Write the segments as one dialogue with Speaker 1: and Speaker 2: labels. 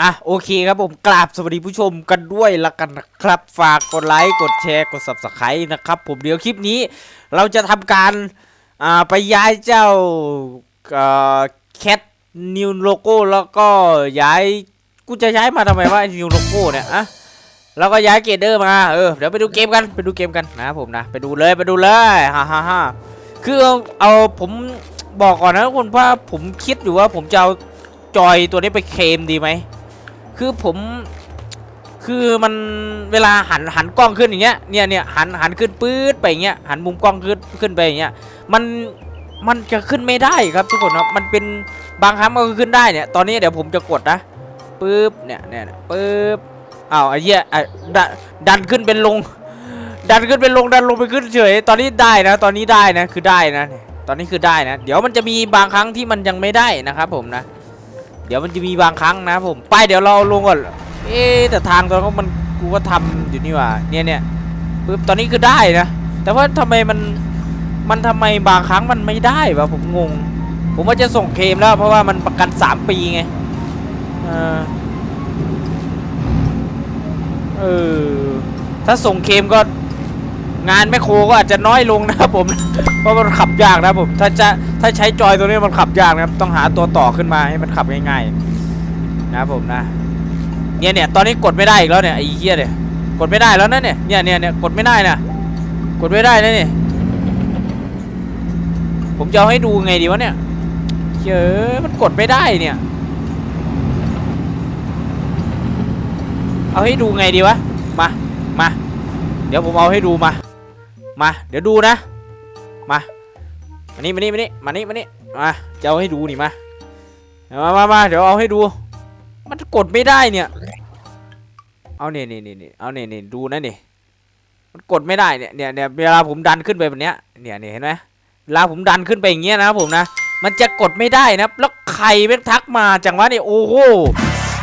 Speaker 1: อะโอเคครับผมกราบสวัสดีผู้ชมกันด้วยละกันนะครับ ฝากกดไลค์กดแชร์กด subscribe นะครับ ผมเดี๋ยวคลิปนี้ เราจะทำการอ่าไปย้ายเจ้าแคทนิวโลโก้แล้วก็ย้ายกูจะย้ายมาทำไมว่านิวโลโก้เนี่ยอะแล้วก็ย้ายเกเดอร์มาเออเดี๋ยวไปดูเกมกันไปดูเกมกันนะผมนะไปดูเลยไปดูเลยฮ่าฮ่าฮ่าคือเอาเอาผมบอกก่อนนะทุกคนว่าผมคิดอยู่ว่าผมจะเอาจอยตัวนี้ไปเคมดีไหม คือผมคือมันเวลาหันหันกล้องขึ้นอย่างเงี้ยเนี่ยเนี่ยหันหันขึ้นปื๊ดไปอย่างเงี้ยหันมุมกล้องขึ้นขึ้นไปอย่างเงี้ยมันมันจะขึ้นไม่ได้ครับทุกคนครับมันเป็นบางครั้งมันก็ขึ้นได้เนี่ยตอนนี้เดี๋ยวผมจะกดนะปึ๊บเนี่ยเนี่ยปึ๊บอ้าวไอ้เหี้ยไอะดันดันขึ้นเป็นลง ดันขึ้นเป็นลงดันลงไปขึ้นเฉยตอนนี้ได้นะ ตอนนี้ได้นะคือได้นะ ตอนนี้คือได้นะ เดี๋ยวมันจะมีบางครั้งที่มันยังไม่ได้นะครับผมนะ เดี๋ยวมันจะมีบางครั้งนะผมไปเดี๋ยวเราลงก่อนเอ๊แต่ทางตอนนั้นมันกูก็ทำอยู่นี่ว่าเนี่ยเนี่ยปึ๊บตอนนี้คือได้นะแต่ว่าทำไมมันมันทำไมบางครั้งมันไม่ได้วะผมงง ผมว่าจะส่งเคมแล้วเพราะว่ามันประกัน 3 ปีไงเออเออถ้าส่งเคมก็ งานแมคโครก็อาจจะน้อยลงนะครับผม เพราะมันขับยากนะครับผม ถ้าจะถ้าใช้จอยตัวนี้มันขับยากนะครับต้องหาตัวต่อขึ้นมาให้มันขับง่ายๆนะครับผมนะเนี่ยเนี่ยตอนนี้กดไม่ได้อีกแล้วเนี่ยไอ้เหี้ยเนี่ยกดไม่ได้แล้วนะเนี่ยเนี่ยเนี่ยเนี่ยกดไม่ได้นะกดไม่ได้นะเนี่ยผมจะให้ดูไงดีวะเนี่ยเฮ้ยมันกดไม่ได้เนี่ย เอาให้ดูไงดีวะมามาเดี๋ยวผมเอาให้ดูมา มา เดี๋ยวดูนะ มา มานี่มานี่มานี่มานี่มานี่มาจะเอาให้ดูนี่มา มามามาเดี๋ยวเอาให้ดู มันกดไม่ได้เนี่ย เอาเนี่ยเนี่ยเนี่ยเอาเนี่ยเนี่ยดูนะเนี่ยมันกดไม่ได้เนี่ยเนี่ยเนี่ยเวลาผมดันขึ้นไปแบบเนี้ย เนี่ยเนี่ยเห็นไหมเวลาผมดันขึ้นไปอย่างเงี้ยนะครับผมนะ มันจะกดไม่ได้นะ แล้วใครเป็นทักมาจังวะเนี่ยโอ้โห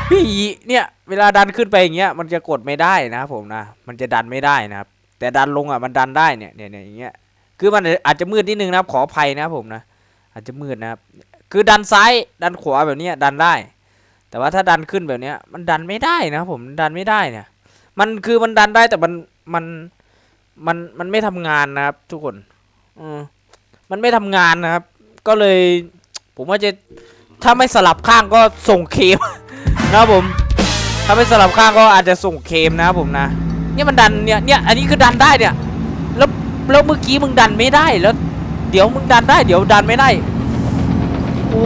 Speaker 1: พี่เนี่ย เวลาดันขึ้นไปอย่างเงี้ย มันจะกดไม่ได้นะครับผมนะ มันจะดันไม่ได้นะครับ แต่ดันลงอะมันดันได้เนี่ยเนี่ยเนี่ยอย่างเงี้ยคือมันอาจจะมืดนิดนึงนะครับขออภัยนะครับผมนะอาจจะมืดนะครับคือดันซ้ายดันขวาแบบเนี้ยดันได้ แต่ว่าถ้าดันขึ้นแบบเนี้ยมันดันไม่ได้นะครับผมดันไม่ได้เนี่ยมันคือมันดันได้แต่มันมันมันมันไม่ทำงานนะครับ ทุกคนอืมมันไม่ทำงานนะครับ ก็เลย ผมว่าจะถ้าไม่สลับข้างก็ส่งเคมนะครับผม ถ้าไม่สลับข้างก็อาจจะส่งเคมนะครับผมนะ เนี่ยมันดันเนี่ยเนี่ยอันนี้คือดันได้เนี่ยแล้วแล้วเมื่อกี้มึงดันไม่ได้แล้ว เดี๋ยวมึงดันได้เดี๋ยวดันไม่ได้โอ้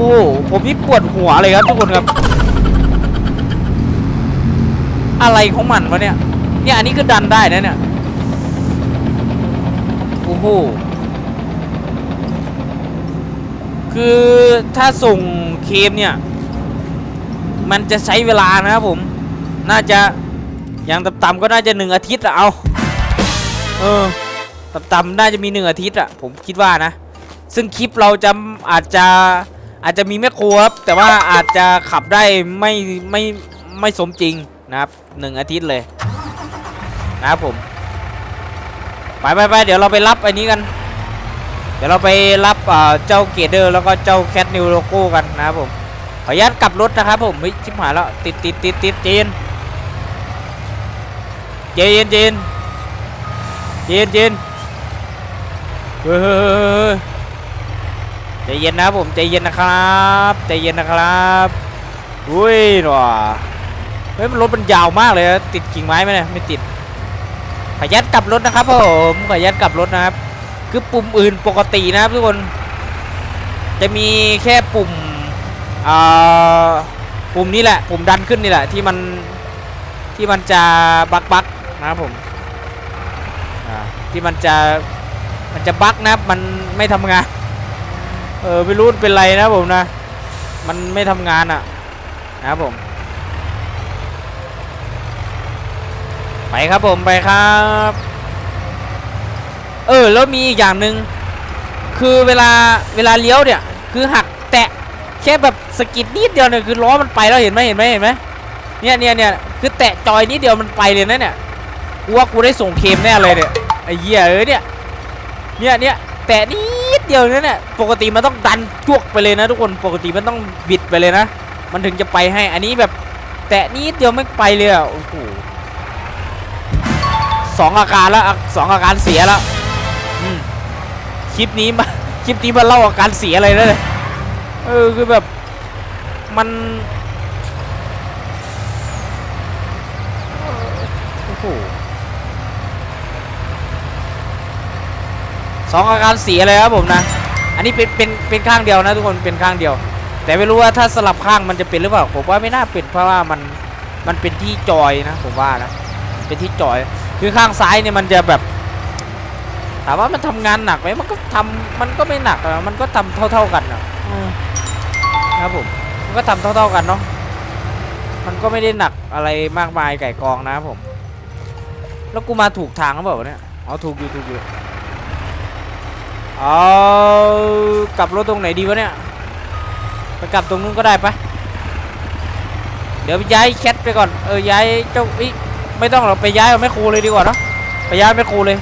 Speaker 1: ผมนี่ปวดหัวเลยครับทุกคนครับ อะไรของมันวะเนี่ยเนี่ยอันนี้คือดันได้นะเนี่ยโอ้โหคือถ้าส่งเคมเนี่ย มันจะใช้เวลานะครับผม น่าจะ ย่างต่ำๆก็น่าจะหนึ่งอาทิตย์อะเอา เออ ต่ำๆน่าจะมีหนึ่งอาทิตย์อะผมคิดว่านะ ซึ่งคลิปเราจะอาจจะอาจจะมีแม่ครัวครับแต่ว่าอาจจะขับได้ไม่ไม่ไม่สมจริงนะครับหนึ่งอาทิตย์เลย นะครับผม ไปไปไปเดี๋ยวเราไปรับอันนี้กัน เดี๋ยวเราไปรับเอ่อเจ้าเกเดอร์แล้วก็เจ้าแคทนิวโลโก้กันนะครับผมขออนุญาตกลับรถนะครับผมเฮ้ยชิบหายแล้วติดติดติดติดเจน เจนเจนเจนเจนเฮ้ยเฮ้ยเฮ้ยเฮ้ยใจเย็นนะผมใจเย็นนะครับใจเย็นนะครับอุ้ยหนอเฮ้ยมันรถมันยาวมากเลยนะติดกิ่งไม้ไหมเนี่ยไม่ติดขออนุญาตกลับรถนะครับผมขออนุญาตกลับรถนะครับ คือปุ่มอื่นปกตินะครับทุกคนจะมีแค่ปุ่มอ่าปุ่มนี้แหละ ปุ่มดันขึ้นนี่แหละที่มันที่มันจะบักบัก นะครับผมที่มันจะมันจะบั๊กนะมันไม่ทำงาน เออไม่รู้เป็นไรนะผมนะ มันไม่ทำงานอะนะครับผม ไปครับผมไปครับ เออแล้วมีอีกอย่างหนึ่งคือเวลาเวลาเลี้ยวเนี่ย คือหักแตะแค่แบบสะกิดนิดเดียวเนี่ยคือล้อมันไปแล้วเห็นไหมเห็นไหมเห็นไหมเนี่ยเนี่ยเนี่ยคือแตะจอยนิดเดียวมันไปเลยนะเนี่ย กูว่ากูได้ส่งเคมแน่เลยเนี่ยไอ้เหี้ยเอ้ยเนี่ยเนี่ยเนี่ยแตะนิดเดียวเนี่ยเนี่ยปกติมันต้องดันจวกไปเลยนะทุกคนปกติมันต้องบิดไปเลยนะ มันถึงจะไปให้อันนี้แบบ แตะนิดเดียวไม่ไปเลยอะโอ้โหสองอาการแล้วสองอาการเสียแล้วคลิปนี้มาคลิปนี้มาเล่าอาการเสียอะไรนะเลยเออคือแบบมันโอ้โห สองอาการเสียเลยครับผมนะ อันนี้เป็นเป็นเป็นข้างเดียวนะทุกคนเป็นข้างเดียว แต่ไม่รู้ว่าถ้าสลับข้างมันจะเป็นหรือเปล่าผมว่าไม่น่าเป็นเพราะว่ามันมันเป็นที่จอยนะผมว่านะเป็นที่จอย คือข้างซ้ายเนี่ยมันจะแบบถามว่ามันทำงานหนักไหมมันก็ทำมันก็ไม่หนักอะมันก็ทำเท่า ๆกันนะอืมครับผมมันก็ทำเท่า ๆกันเนาะมันก็ไม่ได้หนักอะไรมากมายไก่กองนะครับผม แล้วกูมาถูกทางหรือเปล่าวะเนี่ยเอาถูกอยู่ถูกอยู่ เอากลับรถตรงไหนดีวะเนี่ยไปกลับตรงนู้นก็ได้ปะเดี๋ยวย้ายแคทไปก่อนเออย้ายเจ้าอิไม่ต้องหรอกไปย้ายเอาแม่ครูเลยดีกว่าเนาะไปย้ายแม่ครูเลย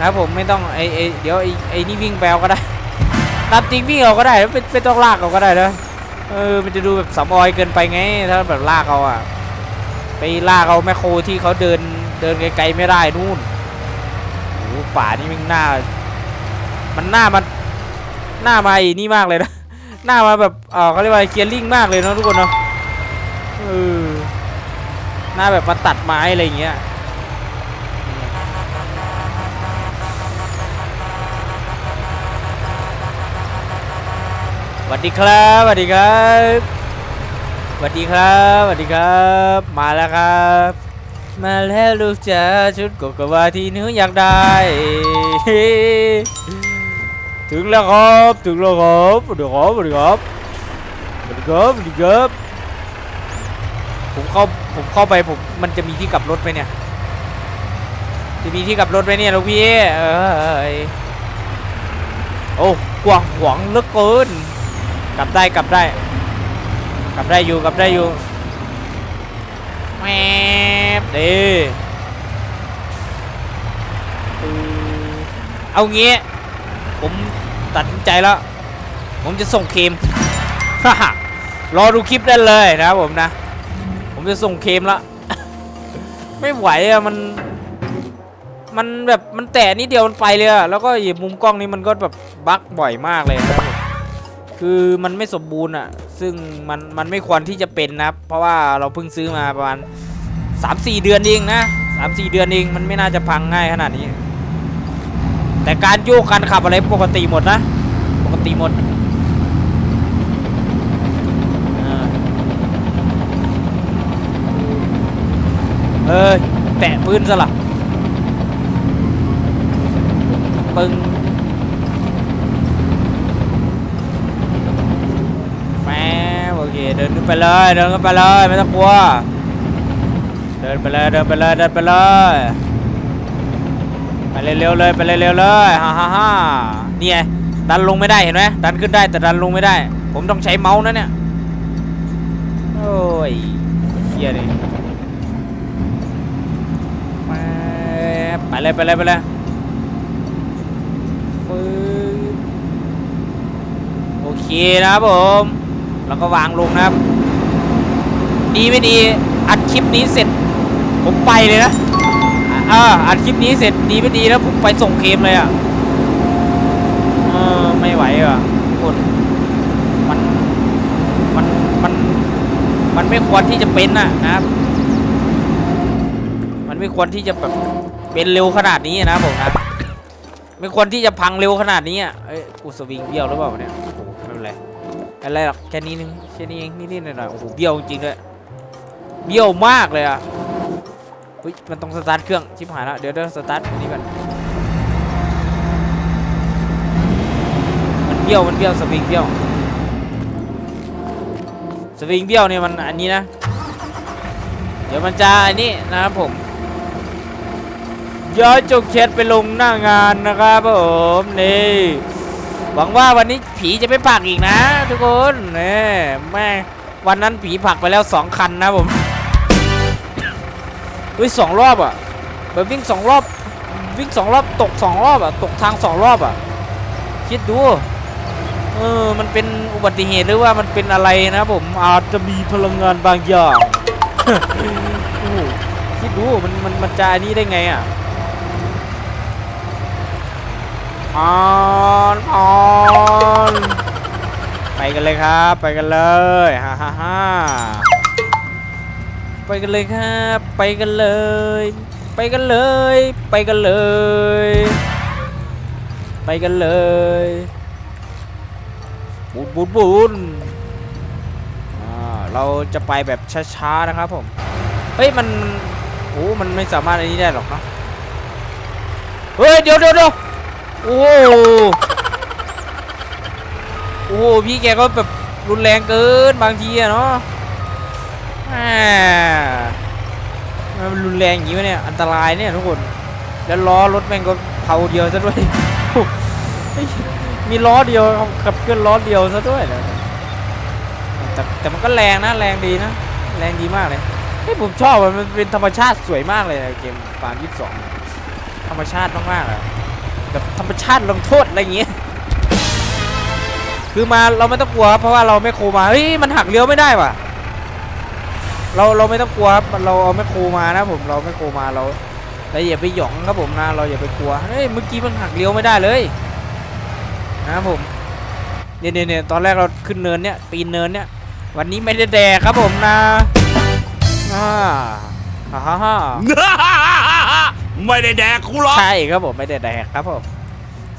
Speaker 1: นะผมไม่ต้องไอไอเดี๋ยวไอไอนี่วิ่งแปลก็ได้ตามจริงวิ่งเอาก็ได้ไม่ไม่ต้องลากเอาก็ได้นะเออมันจะดูแบบสำออยเกินไปไงถ้าแบบลากเอาอะไปลากเอาแม่ครที่เขาเดินเดินไกลๆไม่ได้นู่นโอ้ป่านี่มันหน้า มันหน้ามันหน้ามาไอ้นี่มากเลยนะ หน้ามาแบบเออเขาเรียกว่าเกียร์ลิงมากเลยเนาะทุกคนเนาะเออหน้าแบบมาตัดไม้อะไรอย่างเงี้ยสวัสดีครับสวัสดีครับสวัสดีครับสวัสดีครับ มาแล้วครับ มาแล้วลูกจ๋าชุดกกวาที่หนูอยากได้ ถึงแล้วครับถึงแล้วครับสวัสดีครับสวัสดีครับสวัสดีครับสวัสดีครับผมเข้าผมเข้าไปผมมันจะมีที่กลับรถไหมเนี่ย จะมีที่กลับรถไหมเนี่ยลูกพี่เอยโอ้กว้างขวางเหลือเกิน กลับได้กลับได้ กลับได้อยู่กลับได้อยู่แมบเด้อือเอางี้ ผมตัดสินใจแล้ว ผมจะส่งเคมฮ่ารอดูคลิปได้เลยนะครับผมนะ ผมจะส่งเคมแล้วไม่ไหวอะมัน มันแบบมันแตะนิดเดียวมันไปเลยอะแล้วก็อีมุมกล้องนี้มันก็แบบบั๊กบ่อยมากเลยนะครับคือมันไม่สมบูรณ์อะซึ่งมันมันไม่ควรที่จะเป็นนะครับเพราะว่าเราเพิ่งซื้อมาประมาณ3-4 เดือนเองนะ3-4 เดือนเองมันไม่น่าจะพังง่ายขนาดนี้ แต่การโยกการขับอะไรปกติหมดนะ ปกติหมดเอ้ยแตะพื้นซะละปึงแมโอเคเดินขึ้นไปเลยเดินขึ้นไปเลยไม่ต้องกลัว เดินไปเลยเดินไปเลยเดินไปเลย ไปเร็วๆเลยไปเร็วๆเลยฮ่าฮ่าฮ่านี่ไงดันลงไม่ได้เห็นไหมดันขึ้นได้แต่ดันลงไม่ได้ ผมต้องใช้เมาส์นะเนี่ยโอ้ยเฮียนี่ไปไปเลยไปเลยไปเลยโอเคนะครับผมแล้วก็วางลงนะครับ ดีไม่ดีอัดคลิปนี้เสร็จ ผมไปเลยนะ อ่าอัดคลิปนี้เสร็จดีไม่ดีแล้วผมไปส่งเคมเลยอะเออไม่ไหวอะคนมันมันมันมันไม่ควรที่จะเป็นน่ะนะครับ มันไม่ควรที่จะแบบเป็นเร็วขนาดนี้นะผมนะไม่ควรที่จะพังเร็วขนาดนี้อะเอ้ยกูสวิงเบี้ยวหรือเปล่าเนี่ยโอ้โหไม่เป็นไรไม่นไรหรอกแค่นี้นึงแค่นี้เองนิดๆหน่อยๆโอ้โหเบี้ยวจริงๆด้วยเบี้ยวมากเลยอะ เฮ้ยมันต้องสตาร์ทเครื่องชิบหายแล้วเดี๋ยวเดี๋ยวสตาร์ทอันนี้ก่อนมันเบี้ยวมันเบี้ยวสวิงเบี้ยวสวิงเบี้ยวเนี่ยมันอันนี้นะ เดี๋ยวมันจะอันนี้นะครับผมย้อยจกเช็ดไปลงหน้างานนะครับผมนี่หวังว่าวันนี้ผีจะไม่ผักอีกนะ ทุกคนนี่แม่วันนั้นผีผักไปแล้วสองคันนะผม เฮ้ยสองรอบอะแบบวิ่งสองรอบวิ่งสองรอบตกสองรอบอะตกทางสองรอบอะคิดดูเออมันเป็นอุบัติเหตุหรือว่ามันเป็นอะไรนะผมอาจจะมีพลังงานบางอย่างคิดดูมันมันมันจะอันนี้ได้ไงอะออนออนไปกันเลยครับ ไปกันเลยฮ่าฮ่าฮ่า ไปกันเลยครับ ไปกันเลย ไปกันเลย ไปกันเลย ไปกันเลยบุญบุญบุญอ่าเราจะไปแบบช้าๆนะครับผม เฮ้ยมันโอ้มันไม่สามารถอันนี้ได้หรอกเนะเฮ้ยเดี๋ยวเดี๋ยวเดี๋ยวโอ้โหโอ้พี่แกก็แบบรุนแรงเกินบางทีอะเนาะ มันรุนแรงอย่างนี้วะเนี่ย อันตรายเนี่ยทุกคน แล้วล้อรถแม่งก็เผาเดียวซะด้วย มีล้อเดียวขับเคลื่อนล้อเดียวซะด้วยแต่แต่มันก็แรงนะ แรงดีนะ แรงดีมากเลยเฮ้ยผมชอบมันเป็นธรรมชาติสวยมากเลยนะเกมฟาร์มยี่สิบสองธรรมชาติมากๆเลยแบบธรรมชาติลงโทษอะไรอย่างเงี้ยคือมาเราไม่ต้องกลัวเพราะว่าเราไม่โคมาเฮ้ยมันหักเลี้ยวไม่ได้ว่ะ เราเราไม่ต้องกลัวครับเราเอาไม่โครมานะผมเราไม่โครมาเราเราอย่าไปหยองครับผมนะเราอย่าไปกลัวเฮ้ยเมื่อกี้มันหักเลี้ยวไม่ได้เลยนะครับผมเนี่ยเนี่ยเนี่ยตอนแรกเราขึ้นเนินเนี่ยปีนเนินเนี่ยวันนี้ไม่ได้แดกครับผมนะอ่าฮ่าฮ่าฮ่า
Speaker 2: ไม่ได้แดกกูหรอก
Speaker 1: ใช่ครับผมไม่ได้แดกครับผม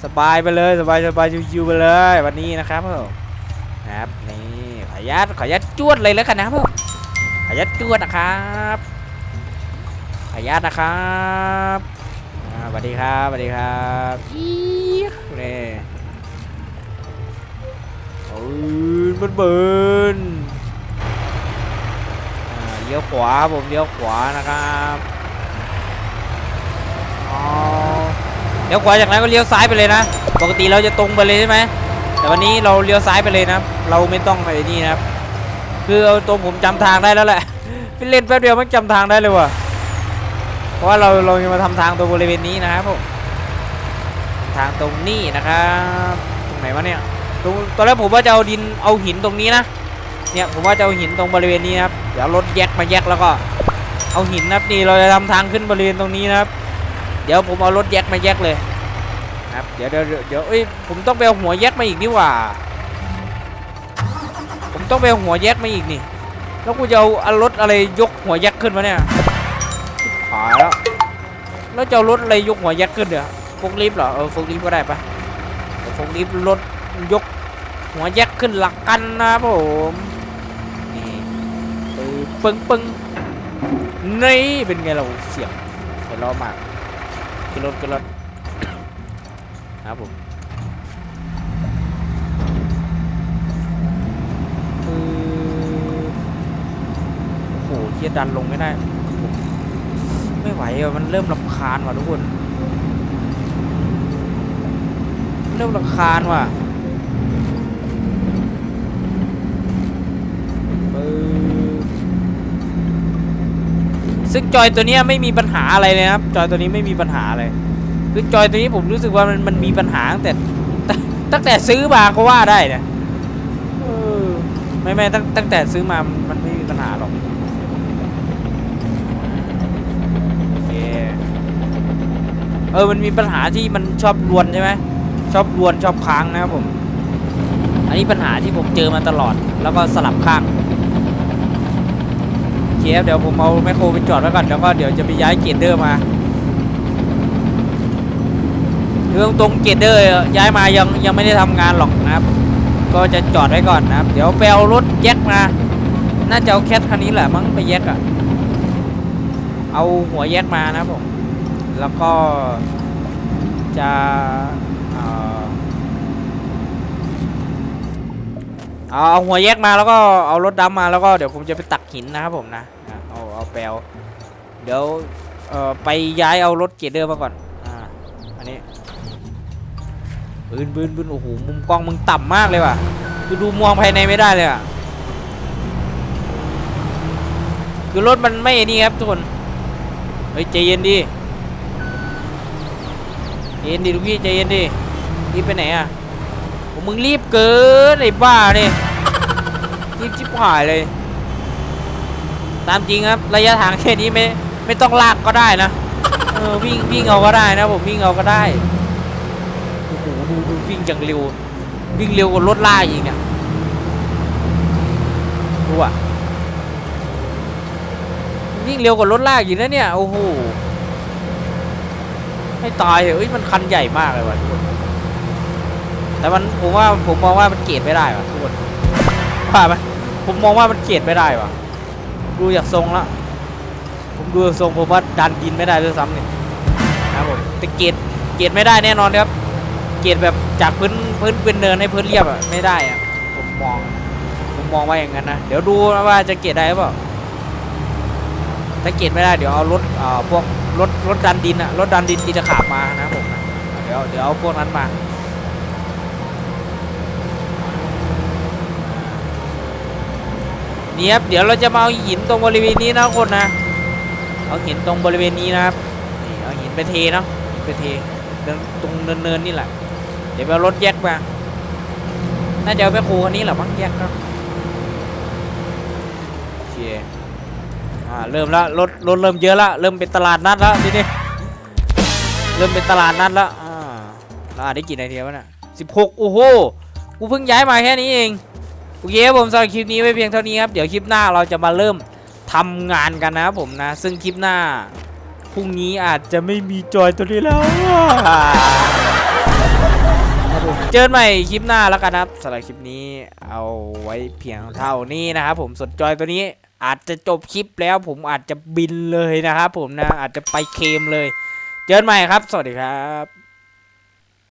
Speaker 1: สบายไปเลยสบายสบายชิวๆไปเลย วันนี้นะครับผมครับนี่ขออนุญาตขออนุญาตจวดเลยแล้วกันนะครับผม ขออนุญาตจวดนะครับขออนุญาตนะครับอ่าสวัสดีครับสวัสดีครับอีนี่โอ้ยมันเบิร์นเลี้ยวขวาผมเลี้ยวขวานะครับเลี้ยวขวาจากนั้นก็เลี้ยวซ้ายไปเลยนะ ปกติเราจะตรงไปเลยใช่ไหมแต่วันนี้เราเลี้ยวซ้ายไปเลยนะ เราไม่ต้องไปนี่นะครับ คือเอาตรงผมจำทางได้แล้วแหละไปเล่นแป๊บเดียวมันจำทางได้เลยว่ะเพราะว่าเราเราจะมาทำทางตรงบริเวณนี้นะครับผมทางตรงนี้นะครับตรงไหนวะเนี่ยตรงตอนแรกผมว่าจะเอาดินเอาหินตรงนี้นะเนี่ยผมว่าจะเอาหินตรงบริเวณนี้นะครับเดี๋ยวรถแยกมาแยกแล้วก็ เอาหินนะครับนี่เราจะทำทางขึ้นบริเวณตรงนี้นะครับ เดี๋ยวผมเอารถแยกมาแยกเลยครับเดี๋ยวเดี๋ยวเดี๋ยวเดี๋ยวเอ้ยผมต้องไปเอาหัวแยกมาอีกนี่หว่า ผมต้องไปเอาหัวแยกมาอีกนี่ แล้วกูจะเอาเอารถอะไรยกหัวแยกขึ้นมาเนี่ยขายแล้ว แล้วจะเอารถอะไรยกหัวแยกขึ้นเดี๋ยวฟกลิฟต์เหรอ เออฟกลิฟต์ก็ได้ปะเดี๋ยวฟกลิฟต์รถยกหัวแยกขึ้นหลักกันนะครับผมนี่ปึ้งปึ้งนี่เป็นไงเราเสียงไพเราะมากขึ้นรถขึ้นรถครับผม โอ้โหเฮียดันลงไม่ได้ ไม่ไหวอะมันเริ่มรำคาญว่ะทุกคน เริ่มรำคาญว่ะซึ่งจอยตัวนี้ไม่มีปัญหาอะไรเลยครับ จอยตัวนี้ไม่มีปัญหาเลยคือจอยตัวนี้ผมรู้สึกว่ามันมันมีปัญหาตั้งแต่ตั้งแต่ซื้อมาก็ว่าได้นะไม่ไม่ตั้งตั้งแต่ซื้อมามันไม่มีปัญหาหรอก เออมันมีปัญหาที่มันชอบรวนใช่ไหมชอบรวนชอบค้างนะครับผม อันนี้ปัญหาที่ผมเจอมาตลอด แล้วก็สลับข้างเคครับเดี๋ยวผมเอาแมคโครไปจอดไว้ก่อนแล้วก็เดี๋ยวจะไปย้ายเกียรดเดอร์มาเรื่องตรงเกตเดอร์ย้ายมายังยังไม่ได้ทำงานหรอกนะครับ ก็จะจอดไว้ก่อนนะครับ เดี๋ยวไปเอารถแยกมาน่าจะเอาแคทคันนี้แหละมั้งไปแยกอะเอาหัวแยกมานะครับผม แล้วก็จะเอาหัวแยกมาแล้วก็เอารถดำมาแล้วก็เดี๋ยวผมจะไปตักหินนะครับผมนะเอาเอาแปลวเดี๋ยวไปย้ายเอารถเกตเดอร์มาก่อนอ่าอันนี้ปืนปืนปืนโอ้โหมุมกล้องมึงต่ำมากเลยว่ะคือดูมองภายในไม่ได้เลยอะคือรถมันไม่นี่ครับทุกคนเฮ้ยใจเย็นดิใจ เย็นดิลูกพี่ใจเย็นดิรีบไปไหนอะผมมึงรีบเกินไอ้บ้าเนี่ยรีบชิบหายเลย ตามจริงครับ ระยะทางแค่นี้ไม่ไม่ต้องลากก็ได้นะเออวิ่งวิ่งเอาก็ได้นะผมวิ่งเอาก็ได้โอ้โหดูดูวิ่งจังเร็ว วิ่งเร็วกว่ารถลากอีกเนี่ยดูอะวิ่งเร็วกว่ารถลากอยู่นะเนี่ยโอ้โห ให้ตายเหอะเอ้ยมันคันใหญ่มากเลยว่ะทุกคนแต่มันผมว่าผมมองว่ามันเกรดไม่ได้ว่ะทุกคนว่าไหมผมมองว่ามันเกรดไม่ได้ว่ะ ดูจากทรงละผมดูทรงผมว่าดันดินไม่ได้ด้วยซ้ำเนี่ยนะผมแต่เกรดเกรดไม่ได้แน่นอนครับ เกรดแบบจากพื้นพื้นเป็นเนินให้พื้นเรียบอะไม่ได้อะผมมองผมมองว่าอย่างนั้นนะเดี๋ยวดูว่าจะเกรดได้หรือเปล่า ถ้าเกรดไม่ได้เดี๋ยวเอารถเอ่อพวกรถรถดันดินอะรถดันดินตีตะขาบมานะผมนะเดี๋ยวเดี๋ยวเอาพวกนั้นมานี่ครับเดี๋ยวเราจะมาเอาหินตรงบริเวณนี้นะคนนะเอาหินตรงบริเวณนี้นะครับนี่เอาหินไปเทเนาะหินไปเทตรงเนินๆนี่แหละเดี๋ยวไปเอารถแยกมาน่าจะเอาไปโคคันนี้แหละมั้งแยกครับโอเค อ่าเริ่มละรถรถเริ่มเยอะละเริ่มเป็นตลาดนัดแล้วทีนี้เริ่มเป็นตลาดนัดแล้วอ่าเราอ่านได้กี่นาทีวะเนี่ยสิบหกโอ้โหกูเพิ่งย้ายมาแค่นี้เองโอเคครับผมสำหรับคลิปนี้ไว้เพียงเท่านี้ครับเดี๋ยวคลิปหน้าเราจะมาเริ่มทำงานกันนะครับผมนะ ซึ่งคลิปหน้าพรุ่งนี้อาจจะไม่มีจอยตัวนี้แล้วครับผมเจอกันใหม่คลิปหน้าแล้วกันนะครับสำหรับคลิปนี้เอาไว้เพียงเท่านี้นะครับผมสนจอยตัวนี้ อาจจะจบคลิปแล้วผมอาจจะบินเลยนะครับผมนะอาจจะไปเคมเลย เจอกันใหม่ครับ สวัสดีครับ